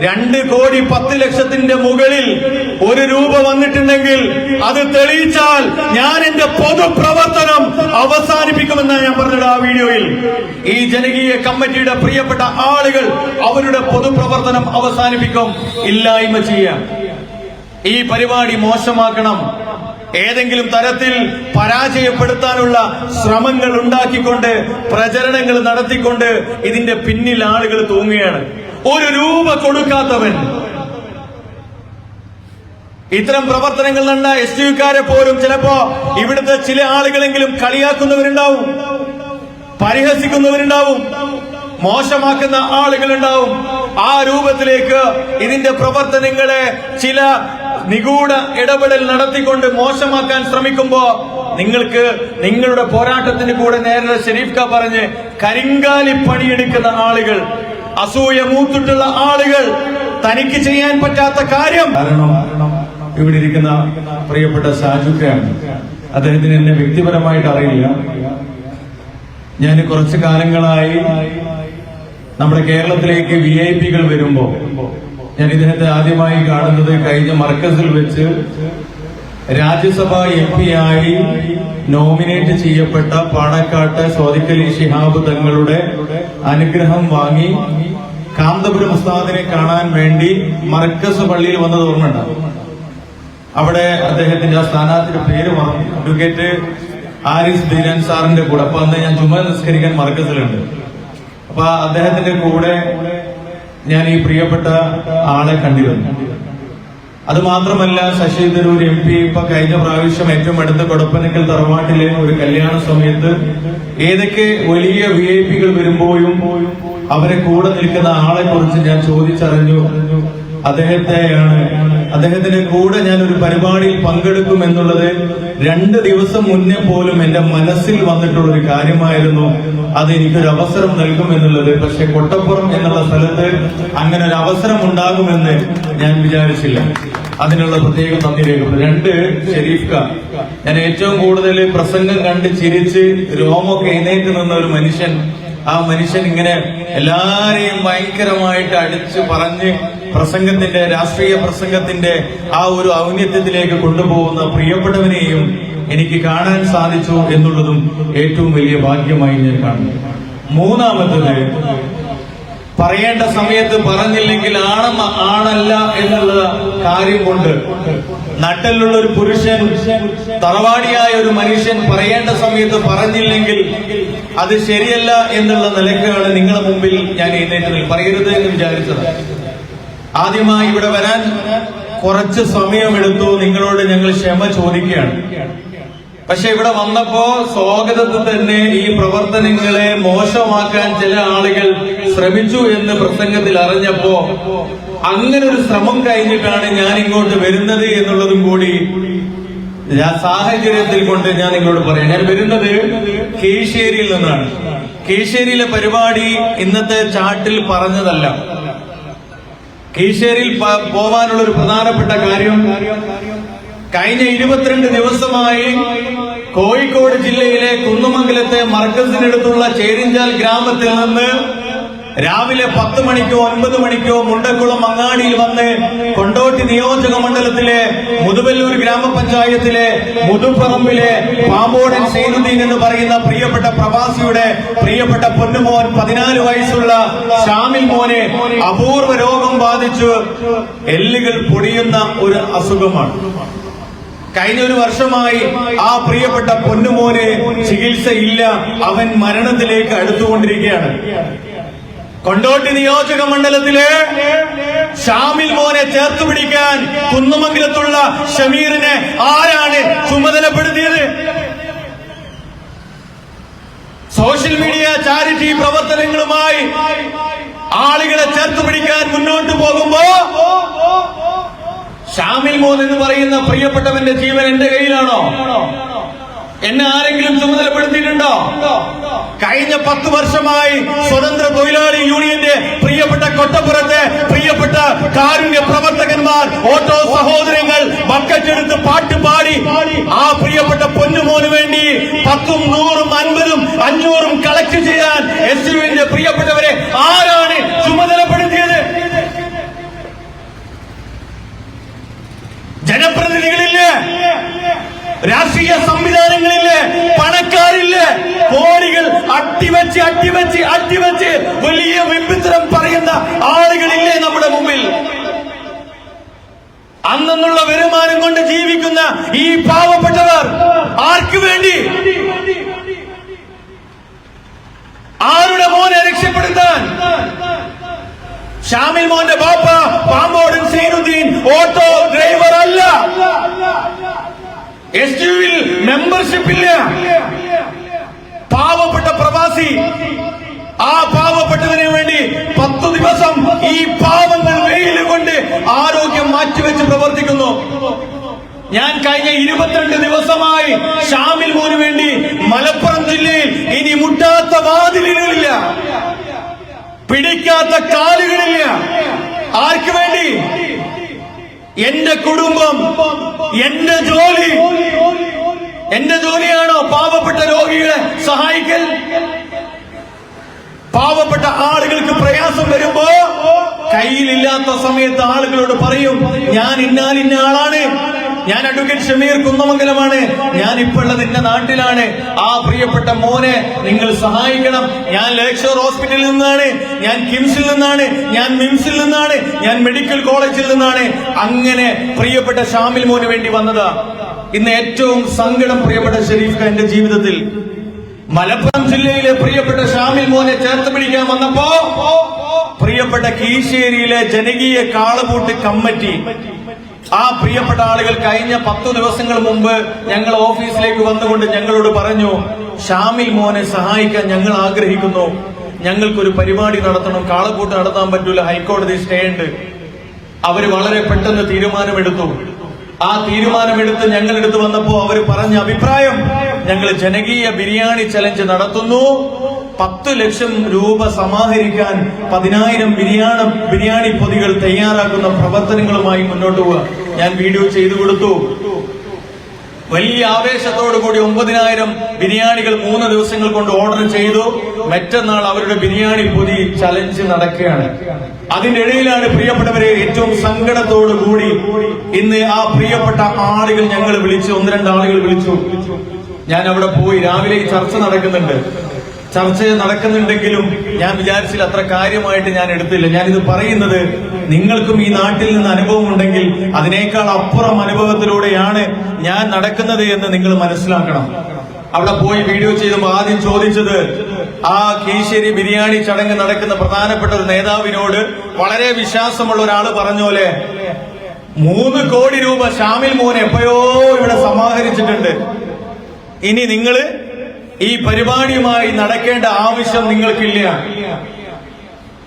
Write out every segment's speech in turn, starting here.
രണ്ട് കോടി പത്ത് ലക്ഷത്തിന്റെ മുകളിൽ ഒരു രൂപ വന്നിട്ടുണ്ടെങ്കിൽ അത് തെളിയിച്ചാൽ ഞാൻ എന്റെ പൊതുപ്രവർത്തനം അവസാനിപ്പിക്കുമെന്നാണ് ഞാൻ പറഞ്ഞത് ആ വീഡിയോയിൽ. ഈ ജനകീയ കമ്മിറ്റിയുടെ പ്രിയപ്പെട്ട ആളുകൾ അവരുടെ പൊതുപ്രവർത്തനം അവസാനിപ്പിക്കും. ഇല്ലായ്മ ചെയ്യാം. ഈ പരിപാടി മോശമാക്കണം. ഏതെങ്കിലും തരത്തിൽ പരാജയപ്പെടുത്താനുള്ള ശ്രമങ്ങൾ ഉണ്ടാക്കിക്കൊണ്ട് പ്രചരണങ്ങൾ നടത്തിക്കൊണ്ട് ഇതിന്റെ പിന്നിൽ ആളുകൾ തൂങ്ങുകയാണ്. ഒരു രൂപ കൊടുക്കാത്തവൻ. ഇത്തരം പ്രവർത്തനങ്ങൾ നടന്ന എസ് യുക്കാരെ പോലും ചിലപ്പോ ഇവിടുത്തെ ചില ആളുകളെങ്കിലും കളിയാക്കുന്നവരുണ്ടാവും പരിഹസിക്കുന്നവരുണ്ടാവും മോശമാക്കുന്ന ആളുകളുണ്ടാവും. ആ രൂപത്തിലേക്ക് ഇതിന്റെ പ്രവർത്തനങ്ങളെ ചില നിഗൂഢ ഇടപെടൽ നടത്തിക്കൊണ്ട് മോശമാക്കാൻ ശ്രമിക്കുമ്പോ നിങ്ങൾക്ക് നിങ്ങളുടെ പോരാട്ടത്തിന് കൂടെ നേരെ ഷെരീഫ് ക പറഞ്ഞ് കരിങ്കാലി പണിയെടുക്കുന്ന ആളുകൾ അസൂയ മൂത്തിട്ടുള്ള ആളുകൾ തനിക്ക് ചെയ്യാൻ പറ്റാത്ത കാര്യം. കാരണം ഇവിടെ ഇരിക്കുന്ന പ്രിയപ്പെട്ട സാജുക്കാണ് അദ്ദേഹത്തിന് എന്നെ വ്യക്തിപരമായിട്ട് അറിയില്ല. ഞാൻ കുറച്ചു കാലങ്ങളായി നമ്മുടെ കേരളത്തിലേക്ക് വി ഐ പികൾ വരുമ്പോ ഞാൻ ഇദ്ദേഹത്തെ ആദ്യമായി കാണുന്നത് കഴിഞ്ഞ മർക്കസിൽ വെച്ച് രാജ്യസഭ എം പി ആയി നോമിനേറ്റ് ചെയ്യപ്പെട്ട പാണക്കാട്ട് സ്വാദിഖലി ശിഹാബ് തങ്ങളുടെ അനുഗ്രഹം വാങ്ങി കാന്തപുരം ഉസ്താദിനെ കാണാൻ വേണ്ടി മർക്കസ് പള്ളിയിൽ വന്നത് ഓർമ്മയുണ്ട്? അവിടെ അദ്ദേഹത്തിന്റെ ആ സ്ഥാനാർത്ഥിയുടെ പേര് പറഞ്ഞു അഡ്വക്കേറ്റ് ആരിസ് ബീരാൻ സാറിന്റെ കൂടെ. അപ്പൊ അന്ന് ഞാൻ ചുമ നിസ്കരിക്കാൻ മർക്കസിലുണ്ട്. അപ്പൊ അദ്ദേഹത്തിന്റെ കൂടെ ഞാൻ ഈ പ്രിയപ്പെട്ട ആളെ കണ്ടിരുന്നു. അത് മാത്രമല്ല ശശി തരൂർ എം പി ഇപ്പൊ കഴിഞ്ഞ പ്രാവശ്യം ഏറ്റവും അടുത്ത കൊടപ്പനക്കൽ തറവാട്ടിലെ ഒരു കല്യാണ സമയത്ത് ഏതൊക്കെ വലിയ വി ഐ പികൾ വരുമ്പോഴും അവരെ കൂടെ നിൽക്കുന്ന ആളെ കുറിച്ച് ഞാൻ ചോദിച്ചറിഞ്ഞു. അദ്ദേഹത്തെയാണ് അദ്ദേഹത്തിന്റെ കൂടെ ഞാൻ ഒരു പരിപാടിയിൽ പങ്കെടുക്കും എന്നുള്ളത് രണ്ട് ദിവസം മുന്നേ പോലും എന്റെ മനസ്സിൽ വന്നിട്ടുള്ള ഒരു കാര്യമായിരുന്നു. അത് എനിക്കൊരു അവസരം നൽകും എന്നുള്ളത്. പക്ഷെ കൊട്ടപ്പുറം എന്നുള്ള സ്ഥലത്ത് അങ്ങനെ ഒരു അവസരം ഉണ്ടാകുമെന്ന് ഞാൻ വിചാരിച്ചില്ല. അതിനുള്ള പ്രത്യേക നന്ദി രേഖപ്പെടും രണ്ട് ഷെരീഫ് ഖാൻ ഞാൻ ഏറ്റവും കൂടുതൽ പ്രസംഗം കണ്ട് ചിരിച്ച് രോമൊക്കെ എഴുന്നേറ്റ് നിന്ന ഒരു മനുഷ്യൻ ആ മനുഷ്യൻ ഇങ്ങനെ എല്ലാരെയും ഭയങ്കരമായിട്ട് അടിച്ചു പറഞ്ഞ് പ്രസംഗത്തിന്റെ രാഷ്ട്രീയ പ്രസംഗത്തിന്റെ ആ ഒരു ഔന്നത്യത്തിലേക്ക് കൊണ്ടുപോകുന്ന പ്രിയപ്പെട്ടവനെയും എനിക്ക് കാണാൻ സാധിച്ചു എന്നുള്ളതും ഏറ്റവും വലിയ ഭാഗ്യമായി ഞാൻ കാണുന്നു. മൂന്നാമത്തത് പറയേണ്ട സമയത്ത് പറഞ്ഞില്ലെങ്കിൽ ആണെന്ന് ആണല്ല എന്നുള്ള കാര്യം കൊണ്ട് നട്ടലുള്ള ഒരു പുരുഷൻ തറവാടിയായ ഒരു മനുഷ്യൻ പറയേണ്ട സമയത്ത് പറഞ്ഞില്ലെങ്കിൽ അത് ശരിയല്ല എന്നുള്ള നിലക്കാണ് നിങ്ങളുടെ മുമ്പിൽ ഞാൻ എഴുന്നേറ്റതിൽ പറയരുത് എന്ന് വിചാരിച്ചത്. ആദ്യമായി ഇവിടെ വരാൻ കുറച്ച് സമയമെടുത്തു. നിങ്ങളോട് ഞങ്ങൾ ക്ഷമ ചോദിക്കുകയാണ്. പക്ഷെ ഇവിടെ വന്നപ്പോ സ്വാഗതത്തിൽ തന്നെ ഈ പ്രവർത്തനങ്ങളെ മോശമാക്കാൻ ചില ആളുകൾ ശ്രമിച്ചു എന്ന് പ്രസംഗത്തിൽ അറിഞ്ഞപ്പോ അങ്ങനെ ഒരു ശ്രമം കഴിഞ്ഞിട്ടാണ് ഞാൻ ഇങ്ങോട്ട് വരുന്നത് എന്നുള്ളതും കൂടി സാഹചര്യത്തിൽ കൊണ്ട് ഞാൻ നിങ്ങളോട് പറയാം. ഞാൻ വരുന്നത് കീഴ്ശേരിയിൽ നിന്നാണ്. കീഴ്ശേരിയിലെ പരിപാടി ഇന്നത്തെ ചാട്ടിൽ പറഞ്ഞതല്ല. കീഴ്ശേരിയിൽ പോവാനുള്ള ഒരു പ്രധാനപ്പെട്ട കാര്യം കഴിഞ്ഞ ഇരുപത്തിരണ്ട് ദിവസമായി കോഴിക്കോട് ജില്ലയിലെ കുന്നുമംഗലത്തെ മർക്കസിനടുത്തുള്ള ചേരിഞ്ചാൽ ഗ്രാമത്തിൽ നിന്ന് രാവിലെ പത്ത് മണിക്കോ ഒൻപത് മണിക്കോ മുണ്ടക്കുളം അങ്ങാടിയിൽ വന്ന് കൊണ്ടോട്ടി നിയോജക മണ്ഡലത്തിലെ മുതുവല്ലൂർ ഗ്രാമപഞ്ചായത്തിലെ മുതുപ്പറമ്പിലെ പാമ്പോടൻ സൈനുദ്ദീൻ എന്ന് പറയുന്ന പ്രിയപ്പെട്ട പ്രവാസിയുടെ പ്രിയപ്പെട്ട പൊന്നുമോൻ പതിനാല് വയസ്സുള്ള ഷാമിൽ മോനെ അപൂർവ രോഗം ബാധിച്ചു എല്ലുകൾ പൊടിയുന്ന ഒരു അസുഖമാണ്. കഴിഞ്ഞ ഒരു വർഷമായി ആ പ്രിയപ്പെട്ട പൊന്നുമോനെ ചികിത്സയില്ല. അവൻ മരണത്തിലേക്ക് അടുത്തുകൊണ്ടിരിക്കുകയാണ്. കൊണ്ടോട്ടി നിയോജക മണ്ഡലത്തിലെ ഷാമിൽ മോനെ ചേർത്ത് പിടിക്കാൻ കുന്നുമംഗലത്തുള്ള ഷമീറിനെ ആരാണ് ചുമതലപ്പെടുത്തിയത്? സോഷ്യൽ മീഡിയ ചാരിറ്റി പ്രവർത്തനങ്ങളുമായി ആളുകളെ ചേർത്ത് പിടിക്കാൻ മുന്നോട്ട് പോകുമ്പോ ഷാമിൽ മോൻ എന്ന് പറയുന്ന പ്രിയപ്പെട്ടവന്റെ ജീവൻ എന്റെ കയ്യിലാണോ? എന്നെ ആരെങ്കിലും ചുമതലപ്പെടുത്തിയിട്ടുണ്ടോ? കഴിഞ്ഞ പത്ത് വർഷമായി സ്വതന്ത്ര തൊഴിലാളി യൂണിയന്റെ പ്രിയപ്പെട്ട കൊട്ടപ്പുറത്തെ പ്രിയപ്പെട്ട കാരുണ്യ പ്രവർത്തകന്മാർ ഓട്ടോ സഹോദരങ്ങൾ വക്കറ്റെടുത്ത് പാട്ട് പാടി ആ പ്രിയപ്പെട്ട പൊന്നുമോന് വേണ്ടി പത്തും നൂറും അൻപതും അഞ്ഞൂറും കളക്ട് ചെയ്യാൻ എസ് യുവിന്റെ പ്രിയപ്പെട്ടവരെ ആരാണ് ചുമതലപ്പെടുത്തിയത്? ജനപ്രതിനിധികളില്ലേ? രാഷ്ട്രീയ സംവിധാനങ്ങളിൽ പണക്കാരിൽ കോടികൾ അട്ടിവച്ച് അട്ടിവച്ച് അട്ടിവച്ച് വലിയ വിഭിത്രം പറയുന്ന ആളുകളില്ലേ നമ്മുടെ മുമ്പിൽ? അന്നുള്ള വരുമാനം കൊണ്ട് ജീവിക്കുന്ന ഈ പാവപ്പെട്ടവർ ആർക്ക് വേണ്ടി? ആരുടെ മോനെ രക്ഷപ്പെടുത്താൻ? ഷാമിൽ മോന്റെ ബാപ്പ പാമ്പോടൻ സൈനുദ്ദീൻ ഓട്ടോ ഡ്രൈവർ അല്ല എസ് യുവിൽ മെമ്പർഷിപ്പ് ഇല്ല. പാവപ്പെട്ട പ്രവാസി ആ പാവപ്പെട്ടതിന് വേണ്ടി പത്ത് ദിവസം ഈ പാവങ്ങൾ വെയിൽ കൊണ്ട് ആരോഗ്യം മാറ്റിവെച്ച് പ്രവർത്തിക്കുന്നു. ഞാൻ കഴിഞ്ഞ ഇരുപത്തിരണ്ട് ദിവസമായി ഷാമിൽ മോന് വേണ്ടി മലപ്പുറം ജില്ലയിൽ ഇനി മുട്ടാത്ത വാതിലുകളില്ല. പിടിക്കാത്ത കാലുകളില്ല. ആർക്ക് വേണ്ടി? എന്റെ കുടുംബം എന്റെ ജോലി എന്റെ ജോലിയാണോ പാവപ്പെട്ട രോഗികളെ സഹായിക്കൽ? പാവപ്പെട്ട ആളുകൾക്ക് പ്രയാസം വരുമ്പോ കയ്യിലില്ലാത്ത സമയത്ത് ആളുകളോട് പറയും ഞാൻ ഇന്നാലിന്ന ആളാണ്. ഞാൻ അഡ്വക്കേറ്റ് ഷമീർ കുന്നമംഗലമാണ്. ഞാൻ ഇപ്പോൾ ഉള്ളത് എന്റെ നാട്ടിലാണ്. ആ പ്രിയപ്പെട്ട മോനെ നിങ്ങൾ സഹായിക്കണം. ഞാൻ ലേക്ഷോർ ഹോസ്പിറ്റലിൽ നിന്നാണ്. ഞാൻ കിംസിൽ നിന്നാണ്. ഞാൻ മിംസിൽ നിന്നാണ്. ഞാൻ മെഡിക്കൽ കോളേജിൽ നിന്നാണ്. അങ്ങനെ പ്രിയപ്പെട്ട ഷാമിൽ മോന് വേണ്ടി വന്നത്. ഇന്ന് ഏറ്റവും സങ്കടം പ്രിയപ്പെട്ട ഷെരീഫ് എന്റെ ജീവിതത്തിൽ. മലപ്പുറം ജില്ലയിലെ പ്രിയപ്പെട്ട ഷാമിൽ മോനെ ചേർത്ത് പിടിക്കാൻ വന്നപ്പോ പ്രിയപ്പെട്ട കീശേരിയിലെ ജനകീയ കാളപൂട്ട് കമ്മിറ്റി ആ പ്രിയപ്പെട്ട ആളുകൾ കഴിഞ്ഞ പത്തു ദിവസങ്ങൾ മുമ്പ് ഞങ്ങൾ ഓഫീസിലേക്ക് വന്നുകൊണ്ട് ഞങ്ങളോട് പറഞ്ഞു ഷാമിൽ മോനെ സഹായിക്കാൻ ഞങ്ങൾ ആഗ്രഹിക്കുന്നു. ഞങ്ങൾക്കൊരു പരിപാടി നടത്തണം. കാളക്കൂട്ട് നടത്താൻ പറ്റൂല. ഹൈക്കോടതി സ്റ്റേ ഉണ്ട്. അവർ വളരെ പെട്ടെന്ന് തീരുമാനമെടുത്തു. ആ തീരുമാനമെടുത്ത് ഞങ്ങളെടുത്ത് വന്നപ്പോ അവർ പറഞ്ഞ അഭിപ്രായം ഞങ്ങൾ ജനകീയ ബിരിയാണി ചലഞ്ച് നടത്തുന്നു. പത്ത് ലക്ഷം രൂപ സമാഹരിക്കാൻ പതിനായിരം ബിരിയാണി ബിരിയാണി പൊതികൾ തയ്യാറാക്കുന്ന പ്രവർത്തനങ്ങളുമായി മുന്നോട്ട് പോവുക. ഞാൻ വീഡിയോ ചെയ്തു കൊടുത്തു. വലിയ ആവേശത്തോടു കൂടി ഒമ്പതിനായിരം ബിരിയാണികൾ മൂന്ന് ദിവസങ്ങൾ കൊണ്ട് ഓർഡർ ചെയ്തു. മറ്റന്നാൾ അവരുടെ ബിരിയാണി പൊതി ചലഞ്ച് നടക്കുകയാണ്. അതിന്റെ ഇടയിലാണ് പ്രിയപ്പെട്ടവരെ ഏറ്റവും സങ്കടത്തോടു കൂടി ഇന്ന് ആ പ്രിയപ്പെട്ട ആളുകൾ ഞങ്ങൾ വിളിച്ചു ഒന്ന് രണ്ട് ആളുകൾ വിളിച്ചു. ഞാൻ അവിടെ പോയി രാവിലെ ചർച്ച നടക്കുന്നുണ്ട്. ചർച്ച നടക്കുന്നുണ്ടെങ്കിലും ഞാൻ വിചാരിച്ചില്ല അത്ര കാര്യമായിട്ട് ഞാൻ എടുത്തില്ല. ഞാനിത് പറയുന്നത് നിങ്ങൾക്കും ഈ നാട്ടിൽ നിന്ന് അനുഭവം ഉണ്ടെങ്കിൽ അതിനേക്കാൾ അപ്പുറം അനുഭവത്തിലൂടെയാണ് ഞാൻ നടക്കുന്നത് എന്ന് നിങ്ങൾ മനസ്സിലാക്കണം. അവിടെ പോയി വീഡിയോ ചെയ്തപ്പോൾ ആദ്യം ചോദിച്ചത് ആ കീശേരി ബിരിയാണി ചടങ്ങ് നടക്കുന്ന പ്രധാനപ്പെട്ട ഒരു നേതാവിനോട് വളരെ വിശ്വാസമുള്ള ഒരാൾ പറഞ്ഞോലെ മൂന്ന് കോടി രൂപ ഷാമിൽ മോൻ എപ്പോഴോ ഇവിടെ സമാഹരിച്ചിട്ടുണ്ട്. ഇനി നിങ്ങൾ ഈ പരിപാടിയുമായി നടക്കേണ്ട ആവശ്യം നിങ്ങൾക്കില്ല.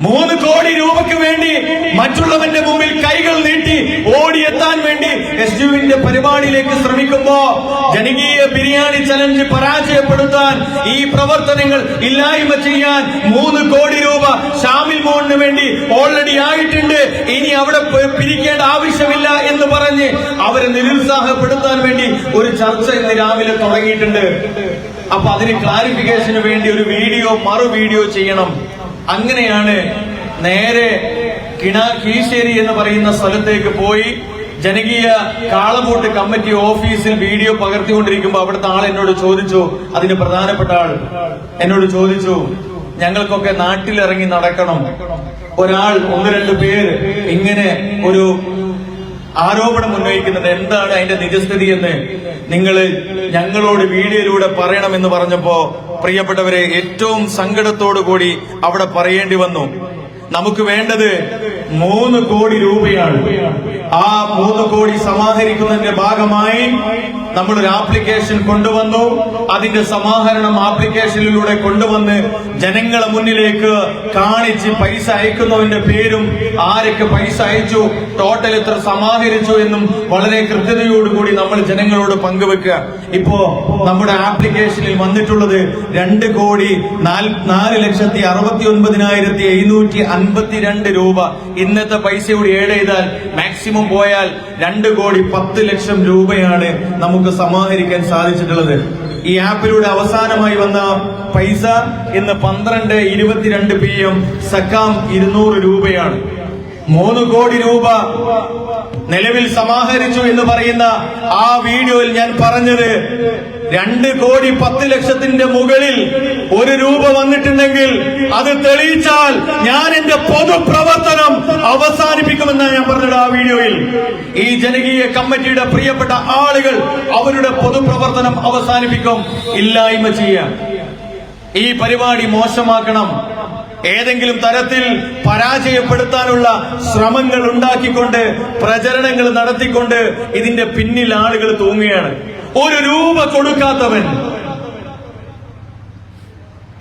മൂന്ന് കോടി രൂപയ്ക്ക് വേണ്ടി മറ്റുള്ളവന്റെ മുമ്പിൽ കൈകൾ നീട്ടി ഓടിയെത്താൻ വേണ്ടി എസ് യുവിന്റെ പരിപാടിയിലേക്ക് ശ്രമിക്കുമ്പോ ജനകീയ ബിരിയാണി ചലഞ്ച് പരാജയപ്പെടുത്താൻ ഈ പ്രവർത്തനങ്ങൾ ഇല്ലായ്മ ചെയ്യാൻ മൂന്ന് കോടി രൂപ ഷാമിൽ മോഹന് വേണ്ടി ഓൾറെഡി ആയിട്ടുണ്ട്. ഇനി അവിടെ പിരിക്കേണ്ട ആവശ്യമില്ല എന്ന് പറഞ്ഞ് അവരെ നിരുത്സാഹപ്പെടുത്താൻ വേണ്ടി ഒരു ചർച്ച ഇന്ന് രാവിലെ തുടങ്ങിയിട്ടുണ്ട്. അപ്പൊ അതിന് ക്ലാരിഫിക്കേഷന് വേണ്ടി ഒരു വീഡിയോ മറു വീഡിയോ ചെയ്യണം. അങ്ങനെയാണ് നേരെ കിണ കീശേരി എന്ന് പറയുന്ന സ്ഥലത്തേക്ക് പോയി ജനകീയ കാളമൂട്ട് കമ്മിറ്റി ഓഫീസിൽ വീഡിയോ പകർത്തിക്കൊണ്ടിരിക്കുമ്പോൾ അവിടുത്തെ ആൾ എന്നോട് ചോദിച്ചു അതിന് പ്രധാനപ്പെട്ട ആൾ എന്നോട് ചോദിച്ചു ഞങ്ങൾക്കൊക്കെ നാട്ടിലിറങ്ങി നടക്കണം. ഒരാൾ ഒന്ന് രണ്ട് പേര് ഇങ്ങനെ ഒരു ആരോപണം ഉന്നയിക്കുന്നത്. എന്താണ് അതിന്റെ നിജസ്ഥിതി എന്ന്? നിങ്ങൾ ഞങ്ങളോട് വീഡിയോയിലൂടെ പറയണമെന്ന് പറഞ്ഞപ്പോ പ്രിയപ്പെട്ടവരെ ഏറ്റവും സങ്കടത്തോടു കൂടി അവിടെ പറയേണ്ടി വന്നു. നമുക്ക് വേണ്ടത് മൂന്ന് കോടി രൂപയാണ്. ആ മൂന്ന് കോടി സമാഹരിക്കുന്നതിന്റെ ഭാഗമായി നമ്മൾ ഒരു ആപ്ലിക്കേഷൻ കൊണ്ടുവന്നു. അതിന്റെ സമാഹരണം ആപ്ലിക്കേഷനിലൂടെ കൊണ്ടുവന്ന് ജനങ്ങളെ മുന്നിലേക്ക് കാണിച്ച് പൈസ അയക്കുന്നവന്റെ പേരും ആരൊക്കെ പൈസ അയച്ചു ടോട്ടൽ എത്ര സമാഹരിച്ചു എന്നും വളരെ കൃത്യതയോടുകൂടി നമ്മൾ ജനങ്ങളോട് പങ്കുവെക്കുക. ഇപ്പോ നമ്മുടെ ആപ്ലിക്കേഷനിൽ വന്നിട്ടുള്ളത് രണ്ട് കോടി നാല് ലക്ഷത്തി അറുപത്തി ഒൻപതിനായിരത്തി എഴുന്നൂറ്റി അൻപത്തിരണ്ട് രൂപ. ഇന്നത്തെ പൈസ കൂടി ഏഡ് ചെയ്താൽ മാക്സിമം പോയാൽ രണ്ട് കോടി പത്ത് ലക്ഷം രൂപയാണ് നമുക്ക് സമാഹരിക്കാൻ സാധിച്ചിട്ടുള്ളത്. ഈ ആപ്പിലൂടെ അവസാനമായി വന്ന പൈസ ഇന്ന് പന്ത്രണ്ട് ഇരുപത്തിരണ്ട് പി എം സക്കാം ഇരുന്നൂറ് രൂപയാണ്. മൂന്ന് കോടി രൂപ നിലവിൽ സമാഹരിച്ചു എന്ന് പറയുന്ന ആ വീഡിയോയിൽ ഞാൻ പറഞ്ഞത് രണ്ട് കോടി പത്ത് ലക്ഷത്തിന്റെ മുകളിൽ ഒരു രൂപ വന്നിട്ടുണ്ടെങ്കിൽ അത് തെളിയിച്ചാൽ ഞാൻ എന്റെ പൊതുപ്രവർത്തനം അവസാനിപ്പിക്കുമെന്നാണ് ഞാൻ പറഞ്ഞത് ആ വീഡിയോയിൽ. ഈ ജനകീയ കമ്മിറ്റിയുടെ പ്രിയപ്പെട്ട ആളുകൾ അവരുടെ പൊതുപ്രവർത്തനം അവസാനിപ്പിക്കും. ഇല്ലായ്മ ചെയ്യാം ഈ പരിപാടി മോശമാക്കണം. ഏതെങ്കിലും തരത്തിൽ പരാജയപ്പെടുത്താനുള്ള ശ്രമങ്ങൾ ഉണ്ടാക്കിക്കൊണ്ട് പ്രചരണങ്ങൾ നടത്തിക്കൊണ്ട് ഇതിന്റെ പിന്നിൽ ആളുകൾ തൂങ്ങുകയാണ്. ഒരു രൂപ കൊടുക്കാത്തവൻ.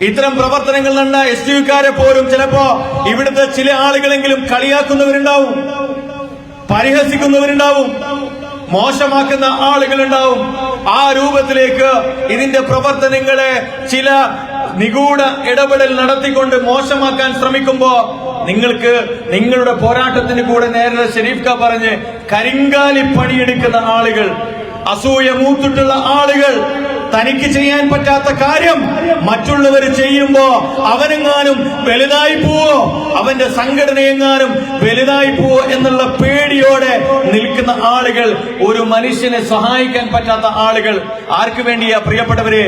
ഇത്തരം പ്രവർത്തനങ്ങൾ നടന്ന എസ് ടി യുക്കാരെ പോലും ചിലപ്പോ ഇവിടുത്തെ ചില ആളുകളെങ്കിലും കളിയാക്കുന്നവരുണ്ടാവും പരിഹസിക്കുന്നവരുണ്ടാവും മോശമാക്കുന്ന ആളുകളുണ്ടാവും. ആ രൂപത്തിലേക്ക് ഇതിന്റെ പ്രവർത്തനങ്ങളെ ചില നിഗൂഢ ഇടപെടൽ നടത്തിക്കൊണ്ട് മോശമാക്കാൻ ശ്രമിക്കുമ്പോ നിങ്ങൾക്ക് നിങ്ങളുടെ പോരാട്ടത്തിന് കൂടെ നേരെ ഷെരീഫ് ഖാ പറഞ്ഞ് കരിങ്കാലി പണിയെടുക്കുന്ന ആളുകൾ അസൂയ മൂത്തിട്ടുള്ള ആളുകൾ തനിക്ക് ചെയ്യാൻ പറ്റാത്ത കാര്യം മറ്റുള്ളവർ ചെയ്യുമ്പോ അവനെങ്ങാനും വലുതായി പോവോ? അവന്റെ സംഘടനയെങ്ങാനും വലുതായി പോവോ എന്നുള്ള പേടിയോടെ നിൽക്കുന്ന ആളുകൾ ഒരു മനുഷ്യനെ സഹായിക്കാൻ പറ്റാത്ത ആളുകൾ ആർക്കു വേണ്ടിയാ പ്രിയപ്പെട്ടവരെ?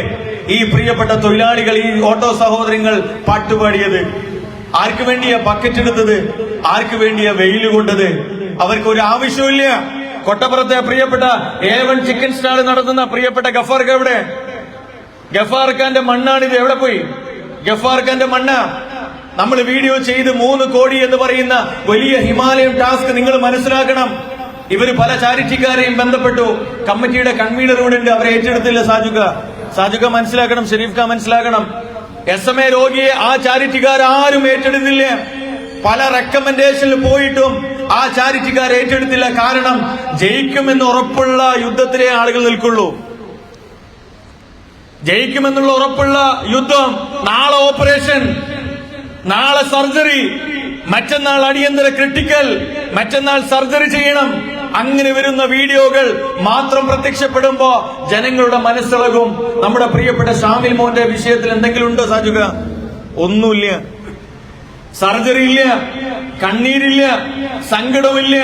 ഈ പ്രിയപ്പെട്ട തൊഴിലാളികൾ ഈ ഓട്ടോ സഹോദരങ്ങൾ പാട്ടുപാടിയത്. ആർക്കു വേണ്ടിയാ ബക്കറ്റ് എടുത്തത്? ആർക്കു വേണ്ടിയാ വെയിൽ കൊണ്ടത്? അവർക്ക് ഒരു ആവശ്യമില്ല കൊട്ടപ്പുറത്തെ പ്രിയപ്പെട്ട എ വൺ ചിക്കൻ സ്റ്റാൾ നടത്തുന്ന പ്രിയപ്പെട്ട ഗഫാർ എവിടെ? ഗഫാർ ഖാന്റെ മണ്ണാണിത് എവിടെ പോയി? ഗഫാർ ഖാന്റെ മണ്ണ? നമ്മൾ വീഡിയോ ചെയ്ത് മൂന്ന് കോടി എന്ന് പറയുന്ന വലിയ ഹിമാലയം ടാസ്ക് നിങ്ങൾ മനസ്സിലാക്കണം. ഇവർ പല ചാരിറ്റിക്കാരെയും ബന്ധപ്പെട്ടു. കമ്മിറ്റിയുടെ കൺവീനർ ഇവിടെ ഉണ്ട്. അവരെ ഏറ്റെടുത്തില്ല സാജുക. സാജുക മനസ്സിലാക്കണം ഷെരീഫ് ഖാൻ മനസ്സിലാക്കണം. എസ് എം എ രോഗിയെ ആ ചാരിറ്റിക്കാർ ആരും ഏറ്റെടുത്തില്ല. പല റെക്കമെൻഡേഷനിൽ പോയിട്ടും ആ ചാരിറ്റിക്കാർ ഏറ്റെടുത്തില്ല കാരണം ജയിക്കുമെന്ന് ഉറപ്പുള്ള യുദ്ധത്തിലെ ആളുകൾ നിൽക്കുള്ളൂ. ജയിക്കുമെന്നുള്ള ഉറപ്പുള്ള യുദ്ധം നാളെ ഓപ്പറേഷൻ നാളെ സർജറി മറ്റന്നാൾ അടിയന്തര ക്രിട്ടിക്കൽ മറ്റന്നാൾ സർജറി ചെയ്യണം. അങ്ങനെ വരുന്ന വീഡിയോകൾ മാത്രം പ്രത്യക്ഷപ്പെടുമ്പോ ജനങ്ങളുടെ മനസ്സിളകും നമ്മുടെ പ്രിയപ്പെട്ട ഷാമിൽ മോന്റെ വിഷയത്തിൽ എന്തെങ്കിലും ഉണ്ടോ സാജുക? ഒന്നുമില്ല. സർജറി ഇല്ല കണ്ണീരില്ല സങ്കടമില്ല